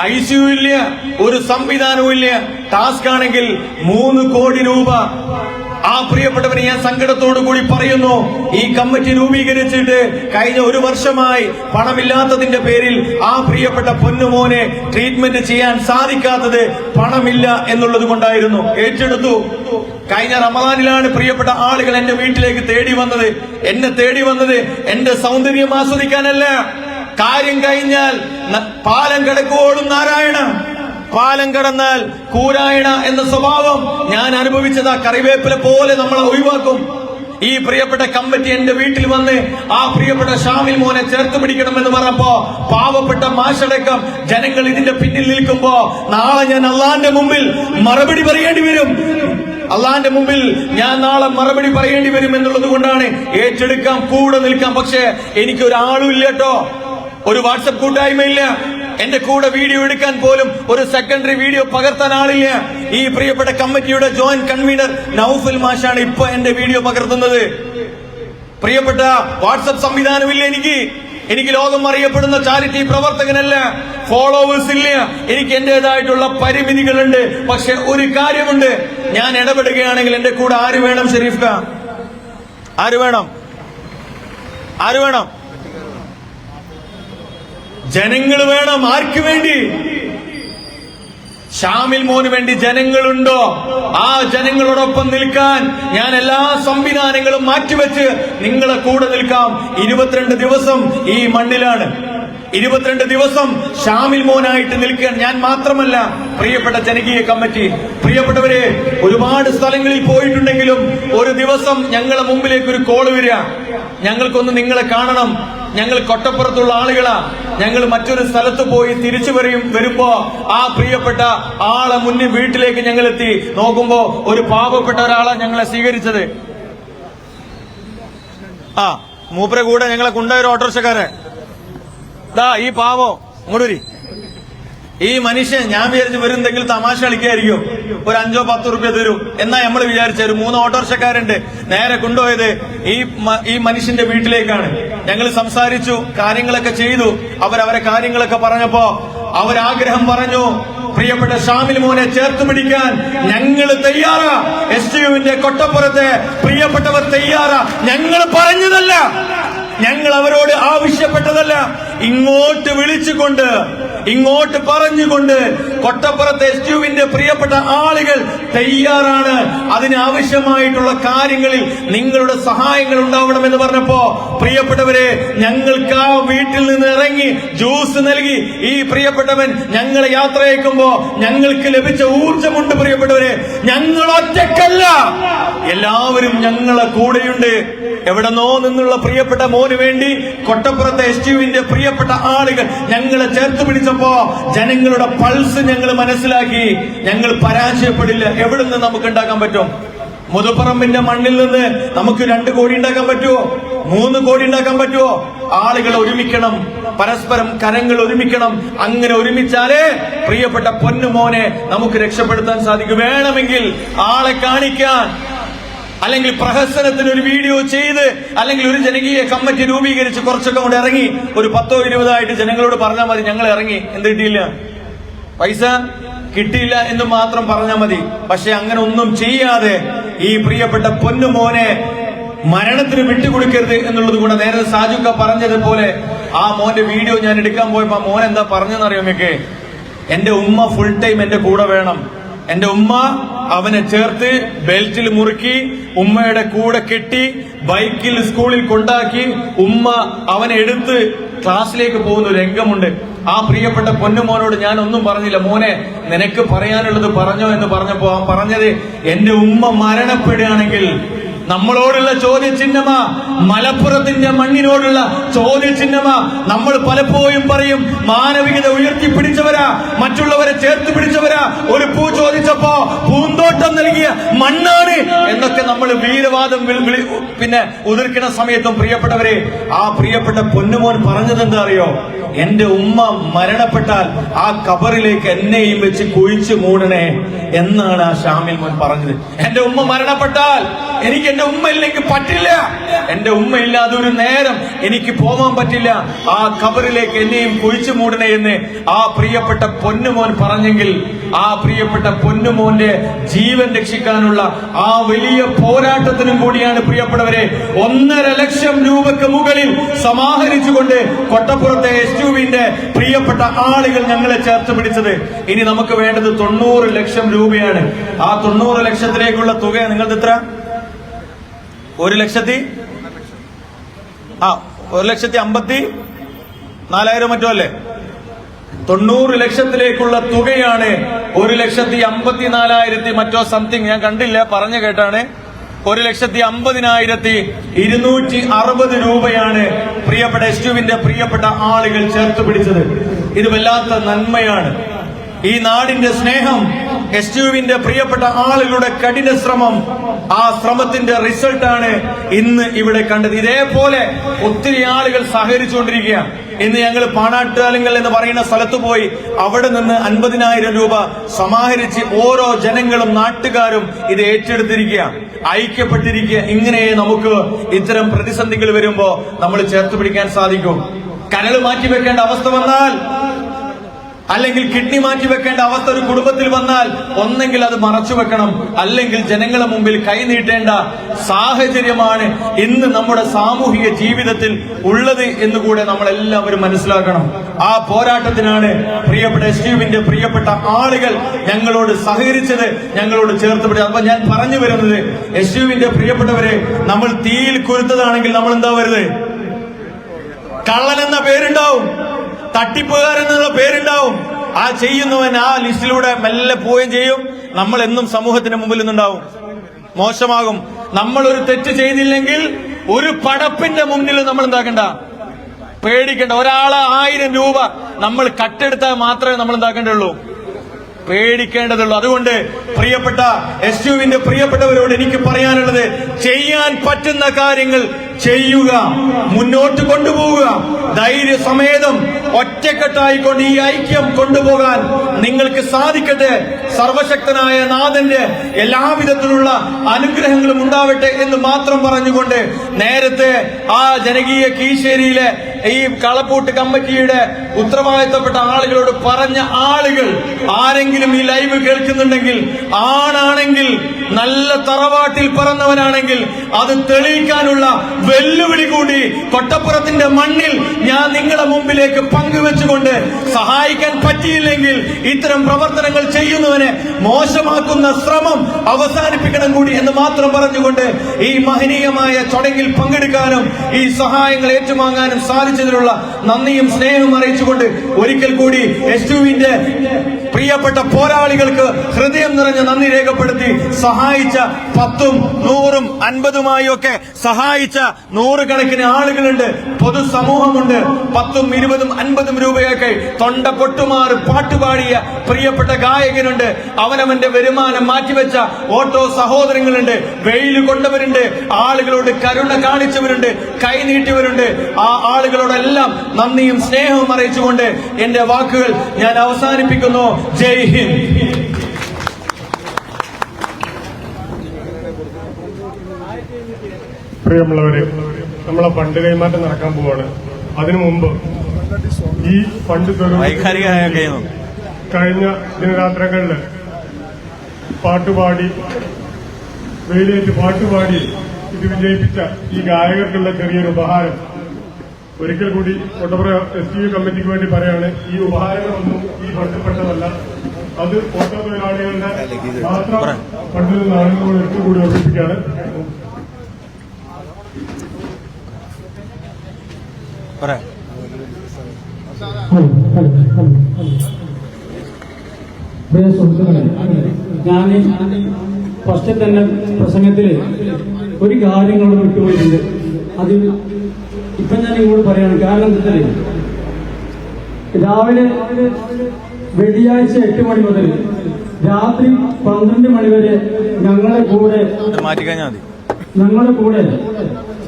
ഐ സി ഇല്ല ഒരു സംവിധാനവും ഇല്ല. ടാസ്ക് ആണെങ്കിൽ മൂന്ന് കോടി രൂപ ആ പ്രിയപ്പെട്ടവരെ ഞാൻ സങ്കടത്തോടു കൂടി പറയുന്നു. ഈ കമ്മിറ്റി രൂപീകരിച്ചിട്ട് കഴിഞ്ഞ ഒരു വർഷമായി പണമില്ലാത്തതിന്റെ പേരിൽ ആ പ്രിയപ്പെട്ട പൊന്നുമോനെ ട്രീറ്റ്മെന്റ് ചെയ്യാൻ സാധിക്കാത്തത് പണമില്ല എന്നുള്ളത് കൊണ്ടായിരുന്നു. ഏറ്റെടുത്തു. കഴിഞ്ഞ റമദാനിലാണ് പ്രിയപ്പെട്ട ആളുകൾ എന്റെ വീട്ടിലേക്ക് തേടി വന്നത്. എന്നെ തേടി വന്നത് എന്റെ സൗന്ദര്യം ആസ്വദിക്കാനല്ല. കാര്യം കഴിഞ്ഞാൽ പാലം കിടക്കുവോളും നാരായണ പാലം കടന്നാൽ കൂരായണ എന്ന സ്വഭാവം ഞാൻ അനുഭവിച്ചത് ആ കറിവേപ്പില പോലെ നമ്മളെ ഒഴിവാക്കും. ഈ പ്രിയപ്പെട്ട കമ്മിറ്റി എന്റെ വീട്ടിൽ വന്ന് ആ പ്രിയപ്പെട്ട ഷാമിൽ മോനെ ചേർത്ത് പിടിക്കണമെന്ന് പറഞ്ഞപ്പോ പാവപ്പെട്ട മാഷടക്കം ജനങ്ങൾ ഇതിന്റെ പിന്നിൽ നിൽക്കുമ്പോ നാളെ ഞാൻ അള്ളാന്റെ മുമ്പിൽ മറുപടി പറയേണ്ടി വരും. അള്ളാന്റെ മുമ്പിൽ ഞാൻ നാളെ മറുപടി പറയേണ്ടി വരും എന്നുള്ളത് കൊണ്ടാണ് ഏറ്റെടുക്കാം കൂടെ നിൽക്കാം പക്ഷേ എനിക്ക് ഒരാളും ഇല്ല കേട്ടോ. ഒരു വാട്സപ്പ് കൂട്ടായ്മയില്ല. എന്റെ കൂടെ വീഡിയോ എടുക്കാൻ പോലും ഒരു സെക്കൻഡറി വീഡിയോ പകർത്താൻ ആളില്ല. ഈ പ്രിയപ്പെട്ട കമ്മിറ്റിയുടെ ജോയിന്റ് കൺവീനർ നൌഫുൽ മാഷാണ് ഇപ്പൊ എന്റെ വീഡിയോ പകർത്തുന്നത്. പ്രിയപ്പെട്ട വാട്സപ്പ് സംവിധാനമില്ല എനിക്ക്. എനിക്ക് ലോകം അറിയപ്പെടുന്ന ചാരിറ്റി പ്രവർത്തകനല്ല. ഫോളോവേഴ്സ് ഇല്ല. എനിക്ക് എന്റേതായിട്ടുള്ള പരിമിതികളുണ്ട്. പക്ഷെ ഒരു കാര്യമുണ്ട്. ഞാൻ ഇടപെടുകയാണെങ്കിൽ എന്റെ കൂടെ ആര് വേണം ഷെരീഫ് ആര് വേണം? ആര് വേണം? ജനങ്ങൾ വേണം ആർക്ക് വേണ്ടി? ഷാമിൽ മോന് വേണ്ടി ജനങ്ങളുണ്ടോ? ആ ജനങ്ങളോടൊപ്പം നിൽക്കാൻ ഞാൻ എല്ലാ സംവിധാനങ്ങളും മാറ്റിവെച്ച് നിങ്ങളെ കൂടെ നിൽക്കാം. ഇരുപത്തിരണ്ട് ദിവസം ഈ മണ്ണിലാണ്. ഇരുപത്തിരണ്ട് ദിവസം ഷാമിൽ മോനായിട്ട് നിൽക്കാൻ ഞാൻ മാത്രമല്ല. പ്രിയപ്പെട്ട ജനകീയ കമ്മിറ്റി പ്രിയപ്പെട്ടവരെ ഒരുപാട് സ്ഥലങ്ങളിൽ പോയിട്ടുണ്ടെങ്കിലും ഒരു ദിവസം ഞങ്ങളെ മുമ്പിലേക്ക് ഒരു കോൾ വരിക. ഞങ്ങൾക്കൊന്ന് നിങ്ങളെ കാണണം. ഞങ്ങൾ കൊട്ടപ്പുറത്തുള്ള ആളുകളാ. ഞങ്ങൾ മറ്റൊരു സ്ഥലത്ത് പോയി തിരിച്ചു വരും വരുമ്പോ ആ പ്രിയപ്പെട്ട ആളെ മുന്നിൽ വീട്ടിലേക്ക് ഞങ്ങൾ എത്തി. നോക്കുമ്പോ ഒരു പാവപ്പെട്ട ഒരാളെ ഞങ്ങളെ സ്വീകരിച്ചത്. ആ മൂപ്പരെ കൂടെ ഞങ്ങളെ കൊണ്ടുപോയ ഓട്ടോറിക്ഷക്കാരെ ദാ ഈ പാവം ഇങ്ങോട്ട് വരി. ഈ മനുഷ്യൻ ഞാൻ വിചാരിച്ച് വരും എന്തെങ്കിലും തമാശ കളിക്കായിരിക്കും. ഒരു അഞ്ചോ പത്തോ റുപ്യ തരും. എന്നാ നമ്മൾ വിചാരിച്ച ഒരു മൂന്ന് ഓട്ടോറിക്ഷക്കാരുണ്ട്. നേരെ കൊണ്ടുപോയത് ഈ ഈ മനുഷ്യന്റെ വീട്ടിലേക്കാണ്. ഞങ്ങൾ സംസാരിച്ചു കാര്യങ്ങളൊക്കെ ചെയ്തു. അവരവരെ കാര്യങ്ങളൊക്കെ പറഞ്ഞപ്പോ അവരാഗ്രഹം പറഞ്ഞു പ്രിയപ്പെട്ട ഷാമിൽ മോനെ ചേർത്ത് പിടിക്കാൻ ഞങ്ങൾ തയ്യാറാ. എസ് യുവിന്റെ കൊട്ടപ്പുറത്തെ പ്രിയപ്പെട്ടവർ തയ്യാറാ. ഞങ്ങൾ പറഞ്ഞതല്ല. ഞങ്ങൾ അവരോട് ആവശ്യപ്പെട്ടതല്ല. ഇങ്ങോട്ട് വിളിച്ചുകൊണ്ട് ഇങ്ങോട്ട് പറഞ്ഞുകൊണ്ട് കൊട്ടപ്പുറത്തെ എസ് യുവിന്റെ പ്രിയപ്പെട്ട ആളുകൾ തയ്യാറാണ്. അതിനാവശ്യമായിട്ടുള്ള കാര്യങ്ങളിൽ നിങ്ങളുടെ സഹായങ്ങൾ ഉണ്ടാവണമെന്ന് പറഞ്ഞപ്പോ പ്രിയപ്പെട്ടവരെ ഞങ്ങൾക്ക് ആ വീട്ടിൽ നിന്ന് ഇറങ്ങി ജ്യൂസ് നൽകി. ഈ പ്രിയപ്പെട്ടവൻ ഞങ്ങളെ യാത്ര അയക്കുമ്പോ ഞങ്ങൾക്ക് ലഭിച്ച ഊർജമുണ്ട് പ്രിയപ്പെട്ടവരെ. ഞങ്ങൾ ഒറ്റക്കല്ല എല്ലാവരും ഞങ്ങളെ കൂടെയുണ്ട്. എവിടെന്നോ നിന്നുള്ള പ്രിയപ്പെട്ട മോന് വേണ്ടി കൊട്ടപ്പുറത്തെ എസ് യുവിന്റെ പ്രിയപ്പെട്ട ആളുകൾ ഞങ്ങളെ ചേർത്ത് പിടിച്ചപ്പോ ജനങ്ങളുടെ പൾസ് ഞങ്ങൾ മനസ്സിലാക്കി. ഞങ്ങൾ പരാജയപ്പെടില്ല. എവിടെ നിന്ന് നമുക്ക് ഉണ്ടാക്കാൻ പറ്റും? മുതുപ്പറമ്പിന്റെ മണ്ണിൽ നിന്ന് നമുക്ക് രണ്ട് കോടി ഉണ്ടാക്കാൻ പറ്റുമോ മൂന്ന് കോടി ഉണ്ടാക്കാൻ പറ്റുമോ ആളുകൾ ഒരുമിക്കണം. പരസ്പരം കരങ്ങൾ ഒരുമിക്കണം. അങ്ങനെ ഒരുമിച്ചാലേ പ്രിയപ്പെട്ട പൊന്നു പൊന്നുമോനെ നമുക്ക് രക്ഷപ്പെടുത്താൻ സാധിക്കും. വേണമെങ്കിൽ ആളെ കാണിക്കാൻ അല്ലെങ്കിൽ പ്രഹസനത്തിന് ഒരു വീഡിയോ ചെയ്ത് അല്ലെങ്കിൽ ഒരു ജനകീയ കമ്മിറ്റി രൂപീകരിച്ച് കുറച്ചൊക്കെ കൊണ്ട് ഇറങ്ങി ഒരു പത്തോ ഇരുപതായിട്ട് ജനങ്ങളോട് പറഞ്ഞാൽ മതി ഞങ്ങൾ ഇറങ്ങി എന്ത് കിട്ടിയില്ല? പൈസ കിട്ടിയില്ല എന്ന് മാത്രം പറഞ്ഞാൽ മതി. പക്ഷെ അങ്ങനെ ഒന്നും ചെയ്യാതെ ഈ പ്രിയപ്പെട്ട പൊന്നു മോനെ മരണത്തിന് വിട്ടുകൊടുക്കരുത് എന്നുള്ളത് കൂടെ നേരത്തെ സാജുക്ക പറഞ്ഞതുപോലെ ആ മോന്റെ വീഡിയോ ഞാൻ എടുക്കാൻ പോയപ്പോ മോൻ എന്താ പറഞ്ഞെന്നറിയോ എന്റെ ഉമ്മ ഫുൾ ടൈം എന്റെ കൂടെ വേണം. എന്റെ ഉമ്മ അവനെ ചേർത്ത് ബെൽറ്റിൽ മുറുക്കി ഉമ്മയുടെ കൂടെ കെട്ടി ബൈക്കിൽ സ്കൂളിൽ കൊണ്ടാക്കി ഉമ്മ അവനെ എടുത്ത് ക്ലാസ്സിലേക്ക് പോകുന്ന ഒരു രംഗമുണ്ട്. ആ പ്രിയപ്പെട്ട പൊന്നുമോനോട് ഞാൻ ഒന്നും പറഞ്ഞില്ല. മോനെ നിനക്ക് പറയാനുള്ളത് പറഞ്ഞോ എന്ന് പറഞ്ഞപ്പോ അവൻ പറഞ്ഞത് എന്റെ ഉമ്മ മരണപ്പെടുകയാണെങ്കിൽ നമ്മളോടുള്ള ചോദ്യചിഹ്നമാ മലപ്പുറത്തിന്റെ മണ്ണിനോടുള്ള ചോദ്യചിഹ്നമാ. നമ്മൾ പലപ്പോഴും പറയും മാനവികത ഉയർത്തി പിടിച്ചവരാ മറ്റുള്ളവരെ ചേർത്ത് പിടിച്ചവരാ. ഒരു പൂ ചോദിച്ചപ്പോ പൂന്തോട്ടം നൽകിയ മണ്ണാണ് എന്നൊക്കെ നമ്മൾ വീരവാദം പിന്നെ ഉതിർക്കുന്ന സമയത്തും പ്രിയപ്പെട്ടവരെ ആ പ്രിയപ്പെട്ട പൊന്നുമോൻ പറഞ്ഞത് എന്താ അറിയോ? എന്റെ ഉമ്മ മരണപ്പെട്ടാൽ ആ കബറിലേക്ക് എന്നെയും വെച്ച് കുഴിച്ചു മൂടണേ എന്നാണ് ആ ഷാമിൽ മോൻ പറഞ്ഞത്. എന്റെ ഉമ്മ മരണപ്പെട്ടാൽ എനിക്ക് എന്റെ ഉമ്മ ഇല്ലെങ്കിൽ പറ്റില്ല. എന്റെ ഉമ്മ ഇല്ലാതെ ഒരു നേരം എനിക്ക് പോകാൻ പറ്റില്ല. ആ കബറിലേക്ക് എന്നെയും കുഴിച്ചു മൂടണേ എന്ന് ആ പ്രിയപ്പെട്ട പൊന്നുമോൻ പറഞ്ഞെങ്കിൽ ആ പ്രിയപ്പെട്ട പൊന്നുമോന്റെ ജീവൻ രക്ഷിക്കാനുള്ള ആ വലിയ പോരാട്ടത്തിനും കൂടിയാണ് പ്രിയപ്പെട്ടവരെ ഒന്നര ലക്ഷം രൂപക്ക് മുകളിൽ സമാഹരിച്ചുകൊണ്ട് കൊട്ടപ്പുറത്തെ എസ് യുവിന്റെ പ്രിയപ്പെട്ട ആളുകൾ ഞങ്ങളെ ചേർത്ത് പിടിച്ചത്. ഇനി നമുക്ക് വേണ്ടത് തൊണ്ണൂറ് ലക്ഷം രൂപയാണ്. ആ തൊണ്ണൂറ് ലക്ഷത്തിലേക്കുള്ള തുക നിങ്ങൾ എത്ര ഒരു ലക്ഷത്തി ആ ഒരു ലക്ഷത്തി അമ്പത്തി നാലായിരം മറ്റോ അല്ലേ? തൊണ്ണൂറ് ലക്ഷത്തിലേക്കുള്ള തുകയാണ് ഒരു ലക്ഷത്തി അമ്പത്തിനാലായിരത്തി മറ്റോ സംതിങ് ഞാൻ കണ്ടില്ല പറഞ്ഞു കേട്ടാണ്. ഒരു ലക്ഷത്തി അമ്പതിനായിരത്തി ഇരുന്നൂറ്റി അറുപത് രൂപയാണ് പ്രിയപ്പെട്ട എസ്റ്റുവിന്റെ പ്രിയപ്പെട്ട ആളുകൾ ചേർത്ത് പിടിച്ചത്. ഇത് വല്ലാത്ത നന്മയാണ്. ഈ നാടിന്റെ സ്നേഹം എസ് പ്രിയപ്പെട്ട ആളുകളുടെ കഠിന ശ്രമം. ആ ശ്രമത്തിന്റെ റിസൾട്ടാണ് ഇന്ന് ഇവിടെ കണ്ടത്. ഇതേപോലെ ഒത്തിരി ആളുകൾ സഹകരിച്ചുകൊണ്ടിരിക്കുകയാണ് ഇന്ന് ഞങ്ങൾ പാണാട്ടുകാലങ്ങൾ എന്ന് പറയുന്ന സ്ഥലത്ത് പോയി അവിടെ നിന്ന് അൻപതിനായിരം രൂപ സമാഹരിച്ച് ഓരോ ജനങ്ങളും നാട്ടുകാരും ഇത് ഏറ്റെടുത്തിരിക്കുകയാണ് ഐക്യപ്പെട്ടിരിക്കുക. ഇങ്ങനെ നമുക്ക് ഇത്തരം പ്രതിസന്ധികൾ വരുമ്പോ നമ്മൾ ചേർത്ത് പിടിക്കാൻ സാധിക്കും. മാറ്റി വെക്കേണ്ട അവസ്ഥ വന്നാൽ അല്ലെങ്കിൽ കിഡ്നി മാറ്റി വെക്കേണ്ട അവസ്ഥ ഒരു കുടുംബത്തിൽ വന്നാൽ ഒന്നെങ്കിൽ അത് മറച്ചു വെക്കണം. അല്ലെങ്കിൽ ജനങ്ങളെ മുമ്പിൽ കൈനീട്ടേണ്ട സാഹചര്യമാണ് ഇന്ന് നമ്മുടെ സാമൂഹിക ജീവിതത്തിൽ ഉള്ളത് എന്ന് കൂടെ നമ്മൾ എല്ലാവരും മനസ്സിലാക്കണം. ആ പോരാട്ടത്തിനാണ് പ്രിയപ്പെട്ട എസ് യുവിന്റെ പ്രിയപ്പെട്ട ആളുകൾ ഞങ്ങളോട് സഹകരിച്ചത് ഞങ്ങളോട് ചേർത്ത് പിടിച്ചത്. അപ്പൊ ഞാൻ പറഞ്ഞു വരുന്നത് എസ് യുവിന്റെ പ്രിയപ്പെട്ടവരെ നമ്മൾ തീയിൽ കുരുത്തതാണെങ്കിൽ നമ്മൾ എന്താ വരുന്നത്? കള്ളൻ എന്ന പേരുണ്ടാവും. തട്ടിപ്പുകാരൻ എന്നുള്ള പേരുണ്ടാവും. ആ ചെയ്യുന്നവൻ ആ ലിസ്റ്റിലൂടെ മെല്ലെ പോവുകയും ചെയ്യും. നമ്മൾ എന്നും സമൂഹത്തിന്റെ മുമ്പിൽ നിന്നുണ്ടാവും. മോശമാകും. നമ്മൾ ഒരു തെറ്റ് ചെയ്തില്ലെങ്കിൽ ഒരു പടപ്പിന്റെ മുന്നിൽ നമ്മൾ എന്താക്കണ്ട? പേടിക്കണ്ട. ഒരാളെ ആയിരം രൂപ നമ്മൾ കട്ടെടുത്താൽ മാത്രമേ നമ്മൾ എന്താക്കേണ്ടുള്ളൂ പേടിക്കേണ്ടതുള്ളൂ. അതുകൊണ്ട് പ്രിയപ്പെട്ട എസ് യുവിന്റെ പ്രിയപ്പെട്ടവരോട് എനിക്ക് പറയാനുള്ളത് ചെയ്യാൻ പറ്റുന്ന കാര്യങ്ങൾ ചെയ്യുക മുന്നോട്ട് കൊണ്ടുപോവുക. ധൈര്യസമേതം ഒറ്റക്കെട്ടായിക്കൊണ്ട് ഈ ഐക്യം കൊണ്ടുപോകാൻ നിങ്ങൾക്ക് സാധിക്കട്ടെ. സർവശക്തനായ നാഥന്റെ എല്ലാവിധത്തിലുള്ള അനുഗ്രഹങ്ങളും ഉണ്ടാവട്ടെ എന്ന് മാത്രം പറഞ്ഞുകൊണ്ട് നേരത്തെ ആ ജനകീയ കീശേരിയിലെ ഈ കളപ്പൂട്ട് കമ്മിറ്റിയുടെ ഉത്തരവാദിത്തപ്പെട്ട ആളുകളോട് പറഞ്ഞ ആളുകൾ ആരെങ്കിലും ഈ ലൈവ് കേൾക്കുന്നുണ്ടെങ്കിൽ ആണാണെങ്കിൽ നല്ല തറവാട്ടിൽ പറന്നവനാണെങ്കിൽ അത് തെളിയിക്കാനുള്ള വെല്ലുവിളി കൂടി കൊട്ടപ്പുറത്തിന്റെ മണ്ണിൽ ഞാൻ നിങ്ങളുടെ മുമ്പിലേക്ക് പങ്കുവെച്ചുകൊണ്ട് സഹായിക്കാൻ പറ്റിയില്ലെങ്കിൽ ഇത്തരം പ്രവർത്തനങ്ങൾ ചെയ്യുന്നവനെ മോശമാക്കുന്ന ശ്രമം അവസാനിപ്പിക്കണം കൂടി എന്ന് മാത്രം പറഞ്ഞുകൊണ്ട് ഈ മഹനീയമായ ചടങ്ങിൽ പങ്കെടുക്കാനും ഈ സഹായങ്ങൾ ഏറ്റുവാങ്ങാനും സാധിച്ചതിനുള്ള നന്ദിയും സ്നേഹവും അറിയിച്ചുകൊണ്ട് ഒരിക്കൽ കൂടി എസ് ടുവിന്റെ പ്രിയപ്പെട്ട പോരാളികൾക്ക് ഹൃദയം നിറഞ്ഞ നന്ദി രേഖപ്പെടുത്തി സഹായിച്ച പത്തും നൂറും അൻപതുമായി ഒക്കെ സഹായിച്ച നൂറുകണക്കിന് ആളുകളുണ്ട്. പൊതുസമൂഹമുണ്ട്. പത്തും ഇരുപതും അൻപതും രൂപയൊക്കെ തൊണ്ട പൊട്ടുമാറ് പാട്ടുപാടിയ പ്രിയപ്പെട്ട ഗായകനുണ്ട്. അവനവന്റെ വരുമാനം മാറ്റിവെച്ച ഓട്ടോ സഹോദരങ്ങളുണ്ട്. വെയിൽ കൊണ്ടവരുണ്ട്. ആളുകളോട് കരുണ കാണിച്ചവരുണ്ട്. കൈനീട്ടിയവരുണ്ട് ആ ആളുകളോടെല്ലാം നന്ദിയും സ്നേഹവും അറിയിച്ചുകൊണ്ട് എന്റെ വാക്കുകൾ ഞാൻ അവസാനിപ്പിക്കുന്നു. ജയ് ഹിന്ദ്. പ്രിയമുള്ളവരെ നമ്മളെ ഫണ്ട് കൈമാറ്റം നടക്കാൻ പോവാണ്. അതിനു മുമ്പ് ഈ ഫണ്ട്. കഴിഞ്ഞ ദിനരാത്രങ്ങളിൽ പാട്ടുപാടി വെയിലേറ്റ് പാട്ടുപാടി ഇത് വിജയിപ്പിച്ച ഈ ഗായകർക്കുള്ള ചെറിയൊരു ഉപഹാരം. ഒരിക്കൽ കൂടി കൊട്ടപ്പുറ എസ് ടി യു കമ്മിറ്റിക്ക് വേണ്ടി പറയാണ് ഈ ഉപഹാരങ്ങളൊന്നും ഈ ഫണ്ടിൽപ്പെട്ടതല്ല അത് ഓട്ടോ തൊഴിലാളികളുടെ മാത്രം ഫണ്ടിൽ നിന്നാണെന്ന് ഒരിക്കൽ കൂടി ഓർമ്മിപ്പിക്കുകയാണ് ഞാൻ ഫസ്റ്റ് തന്നെ പ്രസംഗത്തിൽ ഒരു കാര്യങ്ങളോട് വിട്ടുപോയിട്ടുണ്ട്. അത് ഇപ്പം ഞാൻ ഇങ്ങോട്ട് പറയാണ് കാരണം എന്താ രാവിലെ വെള്ളിയാഴ്ച എട്ട് മണി മുതൽ രാത്രി പന്ത്രണ്ട് മണി വരെ ഞങ്ങളുടെ കൂടെ ഞങ്ങളുടെ കൂടെ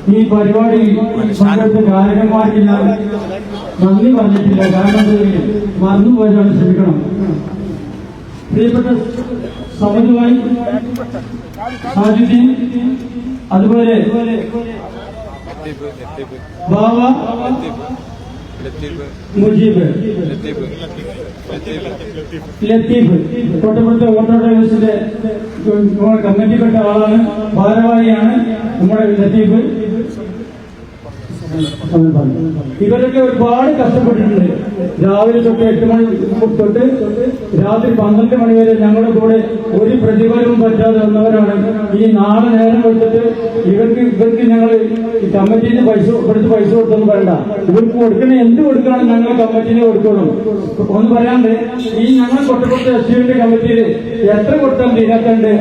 ഈ പരിപാടി പങ്കെടുത്ത ഗായകന്മാർക്ക് ഞാൻ നന്ദി പറഞ്ഞിട്ടില്ല കാരണം എന്താ മറന്നു മറന്നുപോയതാണ് ക്ഷമിക്കണം. പ്രിയപ്പെട്ട സമിതുമായി സാജുദ്ദീൻ അതുപോലെ ബാബ മുജീബ്. ലത്തീഫ്. കോട്ടപ്പുറത്തെ ഓട്ടോ ഡ്രൈവേഴ്സിന്റെ കമ്മിറ്റിപ്പെട്ട ആളാണ്. ഭാരവാഹിയാണ് നമ്മുടെ ലത്തീഫ്. ഇവരൊക്കെ ഒരുപാട് കഷ്ടപ്പെട്ടിട്ടുണ്ട്. രാവിലെ തൊട്ട് എട്ട് മണി തൊട്ട് രാത്രി പന്ത്രണ്ട് മണി വരെ ഞങ്ങളുടെ കൂടെ ഒരു പ്രതിഫലവും പറ്റാതെ വന്നവരാണ്. ഈ നാളെ നേരം കൊടുത്തിട്ട് ഇവർക്ക് ഇവർക്ക് ഞങ്ങൾ കമ്മിറ്റിന് പൈസ കൊടുത്ത് പൈസ കൊടുത്തൊന്നും വേണ്ട ഇവർക്ക് കൊടുക്കണ എന്ത് കൊടുക്കണം ഞങ്ങൾ കമ്മിറ്റിന് കൊടുക്കണം ഒന്ന് പറയാണ്ട് ഈ ഞങ്ങൾ കൊട്ടപ്പുറത്ത് എസ് കമ്മിറ്റിയിൽ എത്ര കൊടുത്താൽ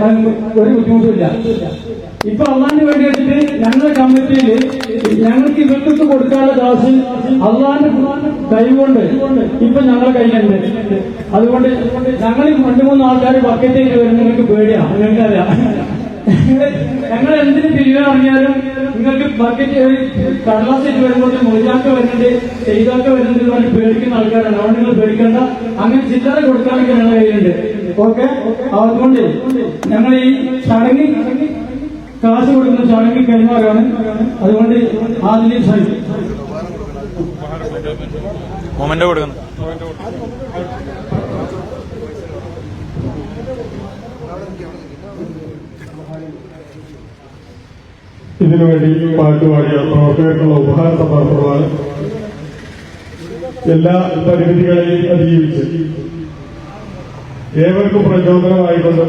അതിന് ഒരു ബുദ്ധിമുട്ടില്ല ഇപ്പൊ അള്ളാന് വേണ്ടിയിട്ട് ഞങ്ങളുടെ കമ്മിറ്റിയിൽ ഞങ്ങൾക്ക് ഇവർക്ക് കൊടുക്കാനുള്ള കാശ് അള്ളാന്റെ കൈകൊണ്ട് ഇപ്പൊ ഞങ്ങളുടെ കയ്യിലുണ്ട്. അതുകൊണ്ട് ഞങ്ങൾ രണ്ടു മൂന്ന് ആൾക്കാർ ബക്കറ്റേക്ക് വരുന്ന നിങ്ങൾക്ക് പേടിയാ. നിങ്ങൾക്കറിയാം. ഞങ്ങൾ എന്തിന് പിരിവിറങ്ങിയാലും നിങ്ങൾക്ക് ബക്കറ്റ് കടലാസ് വരുമ്പോൾ മൊഴിയാക്ക വരുന്നുണ്ട് ചെയ്താക്ക വരുന്നുണ്ട് പറഞ്ഞ് പേടിക്കുന്ന ആൾക്കാരാണ്. അതുകൊണ്ട് നിങ്ങൾ പേടിക്കേണ്ട. അങ്ങനെ ചില്ലറ കൊടുക്കാനൊക്കെ ഞങ്ങളുടെ കയ്യിലുണ്ട്. ഓക്കെ? അതുകൊണ്ട് ഞങ്ങൾ ഈ ചടങ്ങ് കാശ് കൊടുക്കുന്ന ചടങ്ങിൽ കൈമാറാണ് അതുകൊണ്ട് ആദ്യം മൊമെന്റ് കൊടുക്കുന്നു. ഇതിനുവേണ്ടി പാട്ടുപാടിയ പ്രവർത്തകർക്കുള്ള ഉപഹാര സമർപ്പണമാണ് എല്ലാ പരിമിതികളെയും അതിജീവിച്ച്. ഏവർക്കും പ്രചോദനമായിക്കൊണ്ട്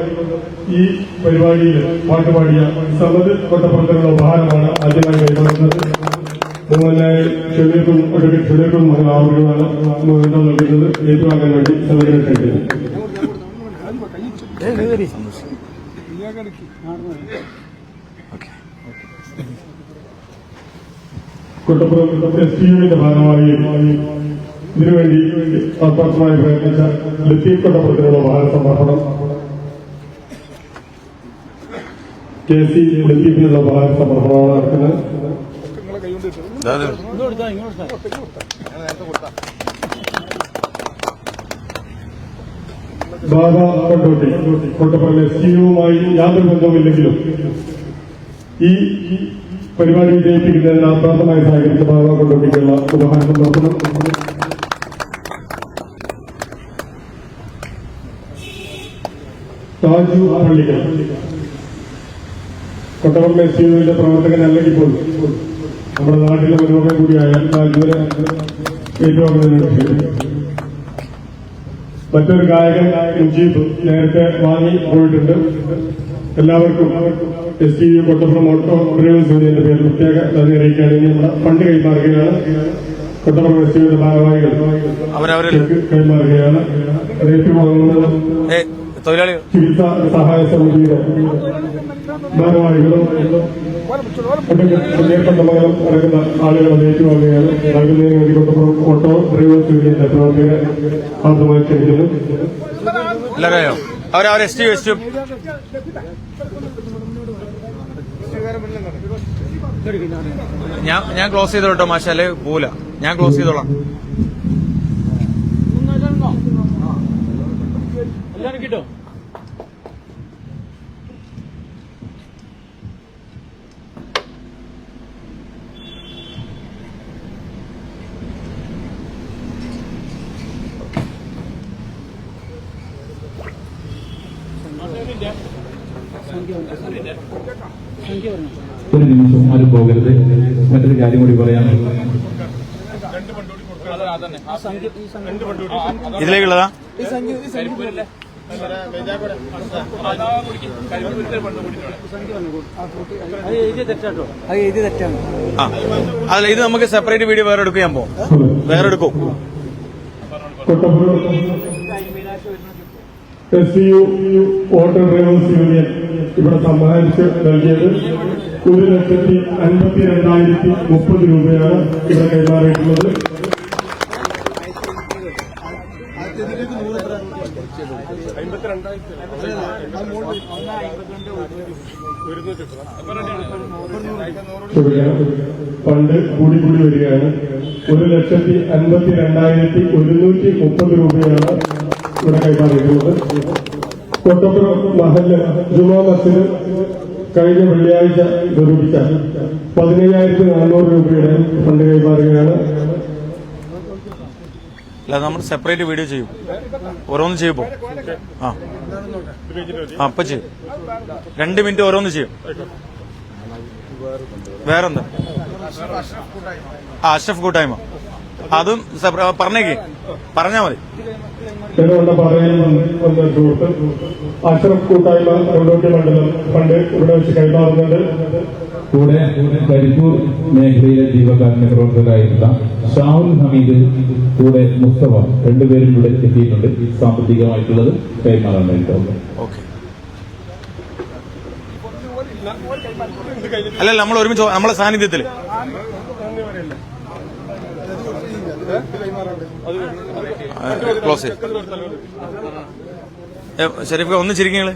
ഈ പരിപാടിയിൽ പാട്ടുപാടിയ സമ്മതിപ്പെട്ട കൊട്ടപ്പുറത്തിനുള്ള ഉപഹാരമാണ് ആദ്യമായി കൈമാറുന്നത് ബഹുമാനായ ഷെഡ്യൂൾക്കും ചെറിയക്കും ഷെഡ്യൂൾക്കും അവരുമാണ് നൽകുന്നത്. ഏറ്റുവാങ്ങാൻ വേണ്ടി ക്ഷണിക്കുന്നു കൊട്ടപ്പുറം എസ് ടി യുവിന്റെ ഭാഗമായി ഇതിനുവേണ്ടി ആത്മാർത്ഥമായി പ്രയത്നിച്ച ലത്തീഫ് കൊട്ടപ്പുറത്തിനുള്ള ഉപഹാര സമർപ്പണം. കെ സി ലത്തീഫിനുള്ള ഉപഹാര സമർപ്പണമാണ് നടക്കുന്നത്. ബാബ കൊണ്ടോട്ടി. കൊട്ടപ്പുറം എസ് ടിയുമായി യാതൊരു ബന്ധവുമില്ലെങ്കിലും ഈ പരിപാടി വിജയിപ്പിക്കുന്നതിന് ആത്മാർത്ഥമായി സഹകരിച്ച ബാബ കൊണ്ടോട്ടിക്കുള്ള ഉപഹാര സമർപ്പണം. താജു പള്ളികൾ കൊട്ടവം എസ് യുവിന്റെ പ്രവർത്തകനല്ലെങ്കിൽ പോലും നമ്മുടെ നാട്ടിലെ മനോഹരം കൂടിയായ താജുവിനെ ഏറ്റുവാങ്ങുന്നതിന് മറ്റൊരു ഗായകൻ മുജീബ് നേരത്തെ വാങ്ങി പോയിട്ടുണ്ട്. എല്ലാവർക്കും S T U Kottappuram auto drivers യൂണിയന്റെ പേരിൽ പ്രത്യേക നന്ദി അറിയിക്കാൻ ഇനി നമ്മുടെ ഫണ്ട് കൈമാറുകയാണ്. കൊട്ടപ്പുറം എസ് ടി യുടെ ഭാരവാഹികൾ കൈമാറുകയാണ്. അത് ഏറ്റുവാങ്ങുന്നത് ഏ തൊഴിലാളികൾ ചികിത്സാ സഹായ സമിതിയുടെ ഭാരവാഹികളും നടക്കുന്ന അത് ഏറ്റുവാങ്ങുകയാണ്. നൽകുന്നതിന് വേണ്ടി കൊട്ടപ്പുറം ഓട്ടോ ഡ്രൈവേഴ്സ് യൂണിയന്റെ പ്രവർത്തകരെ ആദ്യമായി ക്ഷണിക്കുന്നു എല്ലാവരെയോ? അവരവർ എസ് ടി എസ് ടി ഞാൻ ഞാൻ ക്ലോസ് ചെയ്തോട്ടോ മാഷല്ലേ മാഷ പോല. ഞാൻ ക്ലോസ് ചെയ്തോളാം എല്ലാരും കിട്ടോ ഒരു നിമിഷം ആരും പോകരുത് മറ്റൊരു കാര്യം കൂടി പറയാൻ ഇതിലേക്കുള്ളതാ? അതല്ല ഇത് നമുക്ക് സെപ്പറേറ്റ് വീഡിയോ വേറെ എടുക്കാൻ പോകും വേറെ എടുക്കും. S U auto drivers union ഇവിടെ സമ്മാനിച്ച് നൽകിയത് ഒരു ലക്ഷത്തി അൻപത്തി രണ്ടായിരത്തി മുപ്പത് രൂപയാണ് ഇവിടെ കൈമാറിയിട്ടുള്ളത്. ഫണ്ട് കൂടി കൂടി വരികയാണ്. ഒരു ലക്ഷത്തി അൻപത്തി രണ്ടായിരത്തി ഒരുന്നൂറ്റി മുപ്പത് രൂപയാണ് ഇവിടെ കൈമാറിയിട്ടുള്ളത്. കൊട്ടപ്പുറം മഹല്ല ജുമാ മസ്ജിദ് കഴിഞ്ഞ വെള്ളിയാഴ്ച നിർമ്മിച്ച പതിനയ്യായിരത്തി നാനൂറ് രൂപയുടെ ഫണ്ട് കൈമാറുകയാണ്. അല്ല നമ്മൾ സെപ്പറേറ്റ് വീഡിയോ ചെയ്യും. ഓരോന്ന് ചെയ്യുമ്പോ. ആ. ആ അപ്പൊ ചെയ്യും. രണ്ട് മിനിറ്റ് ഓരോന്ന് ചെയ്യും. വേറെന്താ? ആ അഷ്റഫ് കൂട്ടായ്മ അതും പറഞ്ഞേക്ക്. പറഞ്ഞാ മതി. ഞങ്ങളുടെ പറയുന്ന ഒന്ന് സുഹൃത്ത് അഷ്റഫ് കൂട്ടായ്മ കൊണ്ടോട്ടി മണ്ഡലം ഫണ്ട് ഇവിടെ വെച്ച് കൈമാറുന്നുണ്ട്. കൂടെ കരിപ്പൂർ മേഖലയിലെ ജീവകാരുണ്യ പ്രവർത്തകരായിരുന്ന ഷാഹുൽ ഹമീദ് കൂടെ മുസ്തഫ രണ്ടുപേരും ഇവിടെ എത്തിയിട്ടുണ്ട്. സാമ്പത്തികമായിട്ടുള്ളത് കൈമാറാൻ വേണ്ടിയിട്ടുണ്ട് അല്ല നമ്മൾ ഒരുമിച്ച് നമ്മളെ സാന്നിധ്യത്തിൽ ക്ലോസ് ഷെരീഫ് ഒന്ന് ചിരിക്കങ്ങൾ